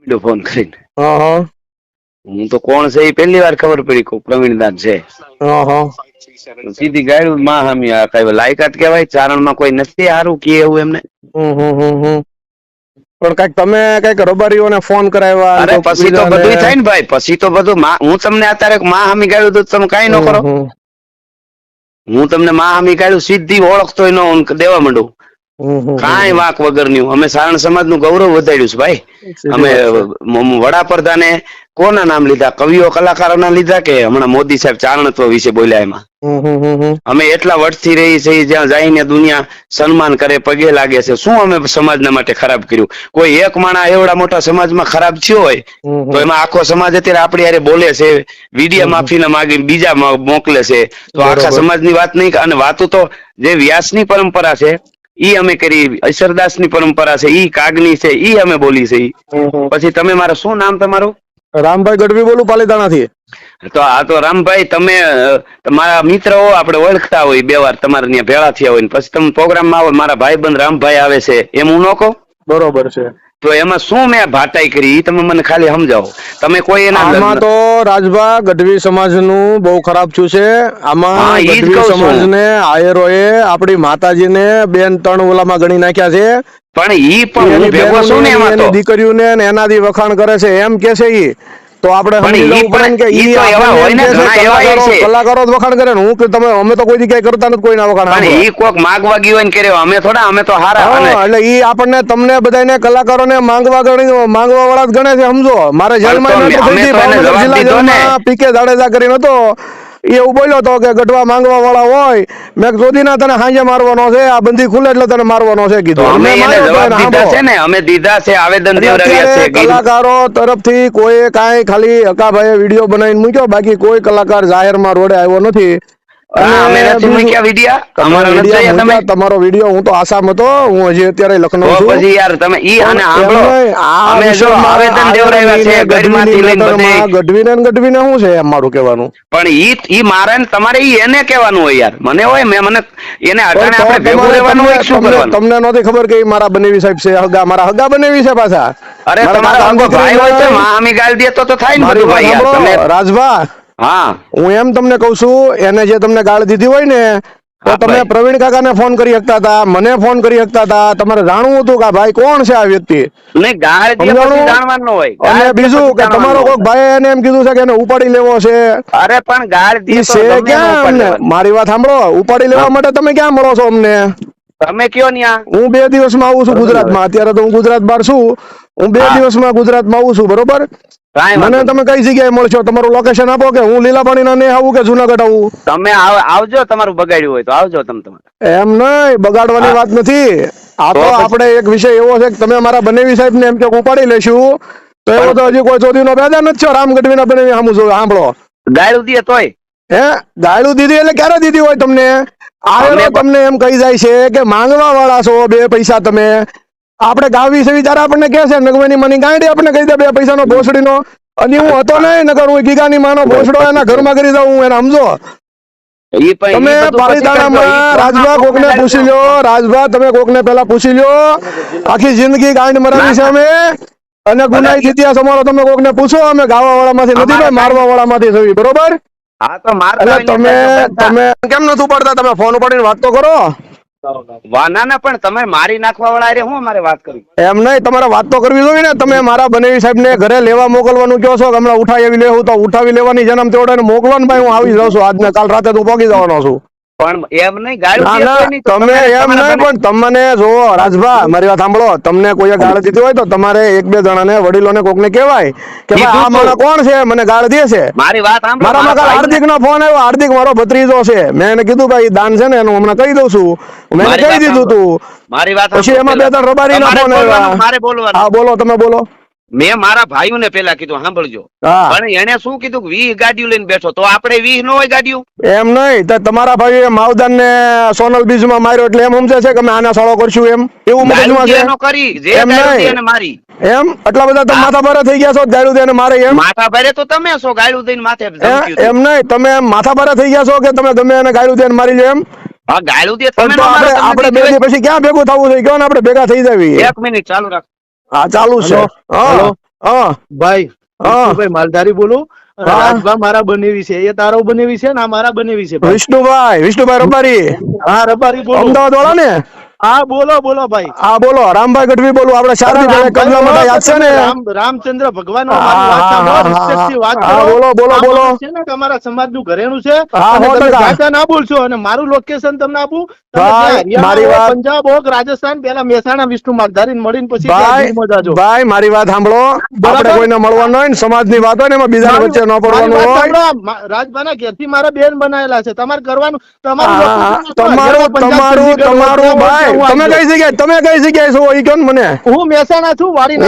Meadow phone કરીને. હા તો કોણ છે એ પહેલી વાર ખબર પડી કે પ્રવીણદાસ છે. સીધી ગાયું માં હામી આ કઈ લાયકાત કહેવાય ચારણમાં કોઈ નથી હારું કે એવું એમને. પણ કંઈક તમે કંઈક રબારીઓને ફોન કરાવ્યા અરે પછી તો બધું થાય ને ભાઈ પછી તો બધું માં- હું તમને અત્યારે માં હામી ગાયું તો તમે કઈ ન કરો. હું તમને માં હામી ગાયું સીધી ઓળખતો ન દેવા માંડું. કાંઈ વાંક વગરનું અમે સારણ સમાજનું ગૌરવ વધાર્યું છે ભાઈ. અમે વડાપ્રધાને કોના નામ લીધા? કવિઓ કલાકારોના લીધા કે હમણાં મોદી સાહેબ ચારણત્વ વિશે બોલ્યા એમાં. અમે એટલા વર્ષથી રહી છે જ્યાં જઈને દુનિયા સન્માન કરે પગે લાગે છે. શું અમે સમાજના માટે ખરાબ કર્યું? કોઈ એક માણા એવડા મોટા સમાજમાં ખરાબ થયો હોય. તો એમાં આખો સમાજ અત્યારે આપણી યારે બોલે છે વિડીયા માફીના માગી બીજા મોકલે છે. તો આખા. સમાજની વાત નહીં અને વાતો તો જે વ્યાસની પરંપરા છે ઈ અમે કરી અક્ષરદાસની પરંપરા છે ઈ કાગની છે ઈ અમે બોલી છે. પછી તમે મારું શું નામ તમારું? રામભાઈ ગઢવી બોલું પાલીતાણાથી. તો આ તો રામભાઈ તમે તમારા મિત્ર આપણે ઓળખતા હોય બે વાર તમારે ત્યાં ભેળા થયા હોય ને પછી તમે પ્રોગ્રામમાં આવો મારા ભાઈ બંધ રામભાઈ આવે છે એમ હું ન કહું? બરોબર છે. તો એમાં શું મેં ભાટાઈ કરી તમે મને ખાલી સમજાવો. તમે કોઈ એના આમાં તો રાજભા ગઢવી સમાજનું બહુ ખરાબ થયું છે. આમાં ગઢવી સમાજ ગઢવી આયરો એ સમાજને આયરોએ આપણી માતાજીને બેન ત્રણ ઓલામાં ગણી નાખ્યા છે. પણ ઈ પણ દીકરીઓ ભેગો છું ને એમાં દીકરીઓને ને એનાથી વખાણ કરે છે. એમ કે છે ઈ. તો આપણે કલાકારો વખાણ કરે હું કે તમે અમે તો કોઈ જગ્યાએ કરતા નથી કોઈના વખાણ. ઈ કોક માગવા ગયો હોય ને કર્યો. અમે થોડા અમે તો હારા એટલે ઈ આપણને તમને બધાને કલાકારોને માંગવા ગણી માંગવા વાળા જ ગણે છે સમજો. મારે જેલમાં પીકે જાડેજા કરીને હતો. એવું બોલ્યો હતો કે ગઢવા માંગવા વાળા હોય મેં જોધીના તને હાંજે મારવાનો છે આ બંધી ખુલે એટલે તને મારવાનો છે કીધું. અમે દીધા છે ને અમે દીધા છે આવેદન છે કલાકારો તરફથી કોઈ કાંઈ ખાલી હકાભાઈએ વીડિયો બનાવીને મૂક્યો બાકી કોઈ કલાકાર જાહેરમાં રોડે આવ્યો નથી. નથી અમારા નથી તમારો વીડિયો હું તો આસામ હતો હું હજી અત્યારે લખનઉ છું. પછી યાર તમે ઈ આને સાંભળો. અમે જો આવેદન આ છે ગઢમાંથી લઈને બધે. ગઢવીને ગઢવીને શું છે એમ મારું કહેવાનું? પણ ઈ ઈ મારે તમારે ઈ એને કહેવાનું હોય યાર. મને હોય મેં મને એને અટાણે આપણે ભેગું રહેવાનું હોય શું તમને- કરવાનું? તમને નહોતી ખબર કે ઈ મારા બનેવી સાહેબ છે હગા મારા હગા બનેવી છે પાછા? અરે મારા તમારો ભાઈ હોય તો મામી ગાલ દે તો તો થાય ને બધું ભાઈ યાર. તમે રાજભા. હા. હું એમ તમને કહું છું એને જે તમને ગાળ દીધી હોય ને તો તમે. પ્રવીણ કાકાને ફોન કરી શકતા હતા મને ફોન કરી શકતા હતા. તમારે જાણવું હતું કે ભાઈ કોણ છે આ વ્યક્તિ? અને બીજું કે તમારો કોઈ કોઈક ભાઈ એને એમ કીધું છે કે એને ઉપાડી લેવો છે. અરે પણ ગાળ છે ક્યાં. મારી વાત સાંભળો. ઉપાડી લેવા માટે તમે ક્યાં મળો છો અમને? તમે કયો ન્યા? હું બે દિવસમાં આવું છું ગુજરાતમાં. અત્યારે તો હું ગુજરાત બહાર છું. હું બે. દિવસમાં ગુજરાતમાં આવું છું બરોબર? મને તમે કઈ જગ્યાએ મળશો? તમારું લોકેશન આપો કે હું લીલાપાણીના નહીં આવું કે જુનાગઢ આવું? તમે આવજો તમારું બગાડ્યું હોય તો આવજો તમે તમારે. એમ નહીં બગાડવાની વાત નથી. આ તો આપણે એક વિષય એવો છે કે તમે મારા બનેવી સાહેબ ને એમ કે ઉપાડી લેશું તો એવો તો હજી કોઈ ચોરીનો પેદા નથી રામ ગઢવીના બનેવી સામું સાંભળો. ગાળું દીએ તોય. હે? ગાળું દીધી એટલે ક્યારે દીધી હોય તમને? આવેલો તમને એમ કહી જાય છે કે માંગવા વાળા છો બે પૈસા તમે. આપણે ગાવી છે ત્યારે આપણને કે છે નગવાની મની ગાંડી આપણને કહી દે બે પૈસાનો ભોસડીનો. અને હું હતો નહીં નગર હું ગીગાની માનો ભોસડો એના ઘરમાં કરી દઉં હું એને સમજો. તમે પાલિતાણામાં રાજભા કોકના પૂછી લ્યો રાજભા તમે કોકને પેલા પૂછી લ્યો આખી જિંદગી ગાંડ મરાવી છે અમે. અને ગુનાહિત ઇતિહાસ અમારો તમે કોકને પૂછો અમે ગાવા વાળા માંથી નથી મારવા વાળામાંથી થવી બરોબર? હા તો ને તમે તમે કેમ નથી પડતા તમે ફોન ઉપાડીને વાત તો કરો. વા ના પણ તમે મારી નાખવા વાળા હારે હું અમારે વાત કરી? એમ નહીં તમારે વાત તો કરવી જોઈએ ને. તમે મારા બનેવી સાહેબ ને ઘરે લેવા મોકલવાનું કહો છો હમણાં ઉઠાવી લેવું તો ઉઠાવી લેવાની જન્મ તેવડે મોકલવાનું ભાઈ હું આવી જાઉં છું. આજને કાલ રાતે તું પહોંચી જવાનો છું. પણ એમ નહીં ગાળું ના દે ના તોય નહીં તો તમે એમ નહીં પણ તમને જોવો રાજભા મારી વાત સાંભળો તમને કોઈએ ગાળ દીધી હોય તો તમારે એક બે જણાને વડીલોને કોકને કહેવાય કે ભાઈ આ કીધું કોણ છે? મને ગાળ દે છે. મારી વાત સાંભળો મારામાં કાલ હાર્દિક નો ફોન આવ્યો હાર્દિક મારો ભત્રીજો છે. મેં એને કીધું ભાઈ દાન છે ને એનું હમણાં કહી દઉં છું. મેં કહી દીધું તું. મારી વાત પછી એમાં બે. ત્રણ રબારી ના ફોન આવ્યા. હા બોલો તમે બોલો. મેં મારા ભાઈઓને પેલા કીધું સાંભળજો. પણ એને શું કીધું? વીહ ગાડીઓ લઈને બેઠો. તો આપણે વીહ નો હોય ગાડીઓ? એમ નહીં તો તમારા ભાઈ માવદાન ને સોનલ બીજમાં માર્યો એટલે એમ સમજે છે કે અમે આના સળો કરશું એમ? એવું ગાળું મગજમાં કરી જે એમ ગાળું. એને મારી. એમ? આટલા બધા તમે માથા ભારે થઈ ગયા છો ગાડું દઈને મારે એમ? માથા ભારે તો તમે છો ગાળું દઈને માથે એમ. નહીં તમે માથા ભારે થઈ ગયા છો કે તમે ગમે એને ગાડું દઈને મારી લો એમ? હા ગાળું દે તમે આપણે બે પછી ક્યાં ભેગું થવું છે? કહો ને આપણે ભેગા થઈ. જાવી? એક મિનિટ ચાલુ રાખ. હા ચાલુ છે. હા. હા. ભાઈ હા. ભાઈ માલધારી બોલું. રાજભા મારા બનેવી છે. એ તારો બનેવી છે ને આ મારા બનેવી છે વિષ્ણુભાઈ વિષ્ણુભાઈ રબારી. હા રબારી બોલો. અમદાવાદ વાળા ને હા બોલો બોલો ભાઈ. હા બોલો. રામભાઈ ગઢવી બોલું. આપણે શારદી ભાઈ કબલા યાદ છે ને? રામચંદ્ર ભગવાન બોલો, બોલો, બોલો. છે ને કે અમારા સમાજનું ઘરેણું છે. ના બોલશો અને મારું લોકેશન તમને આપું. મારી વાત- પંજાબ હોક રાજસ્થાન પેલા મહેસાણા વિષ્ણુ માલધારી મળીને પછી ભાઈ ભાઈ મારી વાત સાંભળો. આપણે. કોઈને મળવાનું હોય ને સમાજની વાત હોય ને એમાં બીજા વચ્ચે ન પડવાનું હોય. રાજભાના ઘેરથી મારા બેન બનાયેલા છે. તમારે કરવાનું તમારું તમારું તમારું તમારું ભાઈ હું તમે કઈ જગ્યાએ તમે કઈ જગ્યાએ છો? ઈ કહો મને? હું મહેસાણા છું વાડી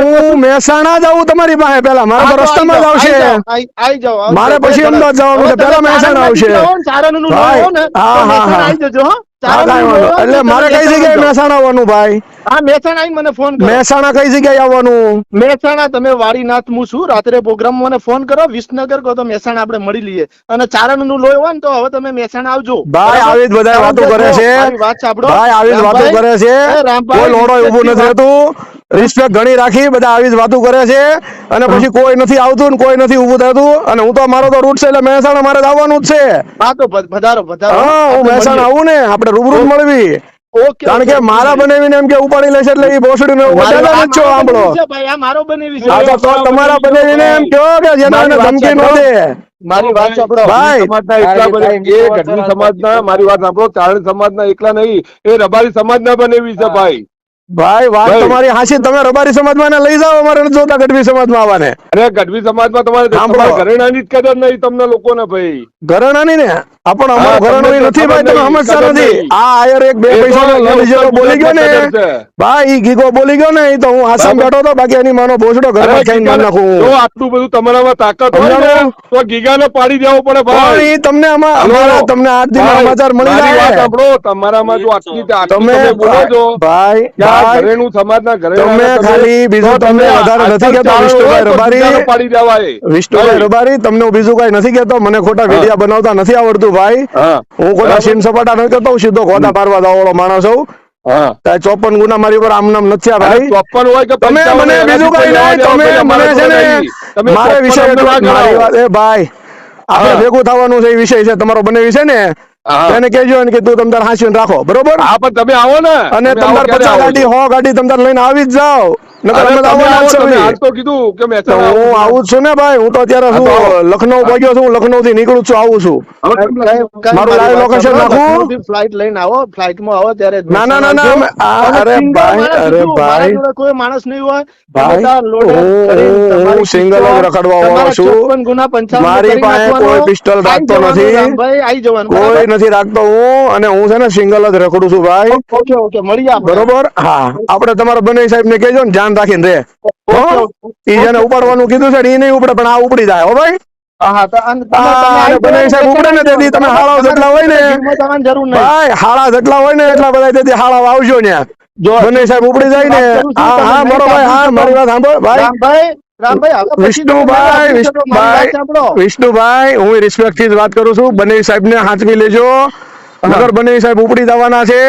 હું મહેસાણા જાઉં તમારી પાસે પેલા મારે તો રસ્તામાં જ આવશે. મારે પછી અમદાવાદ જવાનું છે. હવે મહેસાણા આવશે. સારા હા હો હા, મહેસાણા એટલે મારે કઈ જગ્યાએ આવવાનું ભાઈ? હા મહેસાણા આઈને મને ફોન કરો. મહેસાણા કઈ જગ્યાએ આવવાનું? મહેસાણા તમે વાડીનાથ હું છું. રાત્રે પ્રોગ્રામ મને ફોન કરો. વિસનગર કહો તો મહેસાણા આપણે મળી લઈએ. અને ચારણનું લોહી હોય ને તો હવે તમે મહેસાણા આવજો. ભાઈ? આવી જ બધા વાતો કરે છે. વાત સાંભળો. ભાઈ આવી જ વાતો કરે છે. કોઈ લોડો નથી રહેતું. રિસ્પેક્ટ ઘણી રાખી બધા આવી જ વાતો કરે છે. અને પછી કોઈ નથી આવતું કોઈ નથી ઉભું થતું. અને હું તો મારો તો રૂટ છે એટલે મહેસાણા મારે આવવાનું જ છે. હા તો પ- પધારો પધારો હા હું મહેસાણા આવું ને આપણે રૂબરૂ મળવી. કારણ કે મારા બનાવીને એમ કે ઉપાડી લેશે એટલે એ ભોસડીને મારો- વધારે છો મારો છે ભાઈ, આ મારો બનેવી છે. તો તો તમારા બનાવીને એમ કહો કે જેના મારી વાત ધમકી ન. દે મારી વાત સાંભળો. ભાઈ સમાજના એકલા ગઢવી સમાજના મારી વાત સાંભળો ચારણ સમાજના એકલા નહીં એ રબારી સમાજના બનેવી છે ભાઈ. ભાઈ વાત તમારી હાસી તમે રબારી સમાજમાં લઈ જાઓ અમારે જોતા ગઢવી સમાજમાં આવવાને. અરે ગઢવી સમાજમાં તમારે ઘરેણાની જ કદર નહીં તમને લોકોને ભાઈ. ઘરેણાની ને? આપણ અમારું ઘરેણું નથી ભાઈ તમે સમજતા નથી. આ આયર એક બે તો ઉત્તર બોલી ગયો ને. ભાઈ ઈ ગીગો બોલી ગયો ને તો હું આસામ બેઠો તો બાકી એની માનો ભોસડો ઘરમાં ખાઈને માર નાખું જો આટલું બધું તમારામાં તાકાત હોય ને? તો ગીગાને પાડી દેવો પડે ભાઈ. ઈ તમને અમારા તમને આઠ દિન સમાચાર મળી જાય. તમારામાં જો આટલી તમે બોલો છો. ભાઈ ભાઈ ઘરેણું સમાજના ઘરેણાને તમે ખાલી બીજું તમને વધારે નથી કહેતો વિષ્ણુભાઈ રબારી. પાડી દેવાય. વિષ્ણુભાઈ રબારી તમને હું બીજું કઈ નથી કહેતો મને ખોટા વિડિયા બનાવતા નથી આવડતું ભાઈ. હું. ખોટા. સીન સપાટા નથી કરતો હું સીધો ખોટા પારવા વાળો માણસ છું ચોપન ગુના મારી ઉપર આમ નામ નથી ભાઈ. ચોપન હોય કે તમે મને બીજું કઈ નહીં તમે મને છે ને મારે વિષય મારી વાત એ ભાઈ આપણે ભેગું થવાનું છે એ વિષય છે તમારો બને વિષય ને. એને કેજો ને કે તું તમદાર હાંસીને રાખો. બરોબર? હા પણ તમે આવો ને. અને તમે તમ આવો તાર ક્યારે પચાસ ગાડી? હો ગાડી તમદાર લઈને આવી જ જાઓ. આવો, તો હું આવું. આવું છું ને ભાઈ હું તો અત્યારે હા, તો આવો. શું લખનઉ પહોંચ્યો છું લખનઉ થી નીકળું છું આવું છું હવે કઈ- તમે- કઈ- કઈ મારું મારી live વાત location સાંભળો, નાખું? લખનઉથી લઈને આવો ફ્લાઇટમાં આવો ત્યારે ના, ના, ના, ના, આવજો. અમે- આ- અને અરે ભાઈ, અરે ભાઈ. કોઈ માણસ નહીં હોય ભાઈ, તમે તાર લોડે હું- કરીને હું- તમારી હું single જ રખડવા વાળો છું. 54 ગુના 55 મારી પાસે કોઈ પિસ્ટલ રાખતો નથી. કોઈ નથી રાખતો હું અને હું છે ને સિંગલ જ રખડું છું ભાઈ ઓકે ઓકે મળીએ બરોબર હા આપણે તમારા બને સાહેબ ને કહેજો ને ધ્યાન રાખીને રે. ઈ જેને ઉપાડવાનું કીધું છે ને ઈ નહીં ઉપડે પણ આ ઉપડી જાય હો ભાઈ. વિષ્ણુભાઈ હું રિસ્પેક્ટથી વાત કરું છું. બને સાહેબ ને હાંચવી લેજો નગર બને સાહેબ ઉપડી જવાના છે.